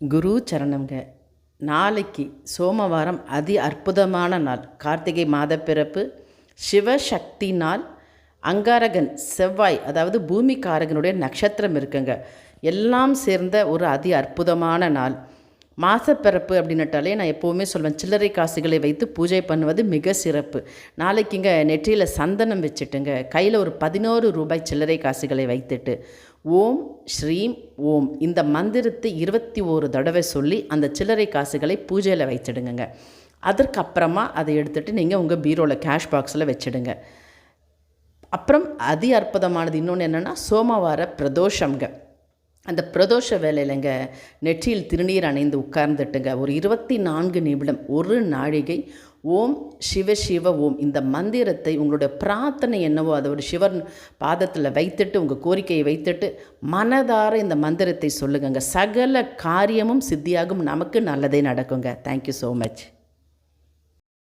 குரு சரணம்ங்க. நாளைக்கு சோமவாரம் அதி அற்புதமான நாள். கார்த்திகை மாத பிறப்பு. சிவசக்தி நாள். அங்காரகன் செவ்வாய் அதாவது பூமிக்காரகனுடைய நட்சத்திரம் இருக்குங்க. எல்லாம் சேர்ந்த ஒரு அதி அற்புதமான நாள். மாசப்பிறப்பு அப்படின்னுட்டாலே நான் எப்போவுமே சொல்வேன் சில்லறை காசுகளை வைத்து பூஜை பண்ணுவது மிக சிறப்பு. நாளைக்குங்க நெற்றியில் சந்தனம் வச்சுட்டுங்க கையில் ஒரு பதினோரு ரூபாய் சில்லறை காசுகளை வைத்துட்டு ஓம் ஸ்ரீம் ஓம். இந்த மந்திரத்தை இருபத்தி ஓரு தடவை சொல்லி அந்த சில்லறை காசுகளை பூஜையில் வச்சிடுங்க அதற்கப்புறமா அதை எடுத்துகிட்டு நீங்கள் உங்கள் பீரோவில் கேஷ் பாக்ஸில் வச்சிடுங்க. அப்புறம் அதி அற்புதமானது இன்னொன்று என்னென்னா சோமவார பிரதோஷம்ங்க. அந்த பிரதோஷ வேலையிலங்க நெற்றியில் திருநீர் அணைந்து உட்கார்ந்துட்டுங்க. ஒரு இருபத்தி நான்கு நிமிடம் ஒரு நாழிகை ஓம் சிவ சிவ ஓம். இந்த மந்திரத்தை உங்களுடைய பிரார்த்தனை என்னவோ அதை ஒரு சிவன் பாதத்தில் வைத்துட்டு உங்கள் கோரிக்கையை வைத்துட்டு மனதார இந்த மந்திரத்தை சொல்லுங்கங்க. சகல காரியமும் சித்தியாகும் நமக்கு நல்லதே நடக்குங்க. Thank you so much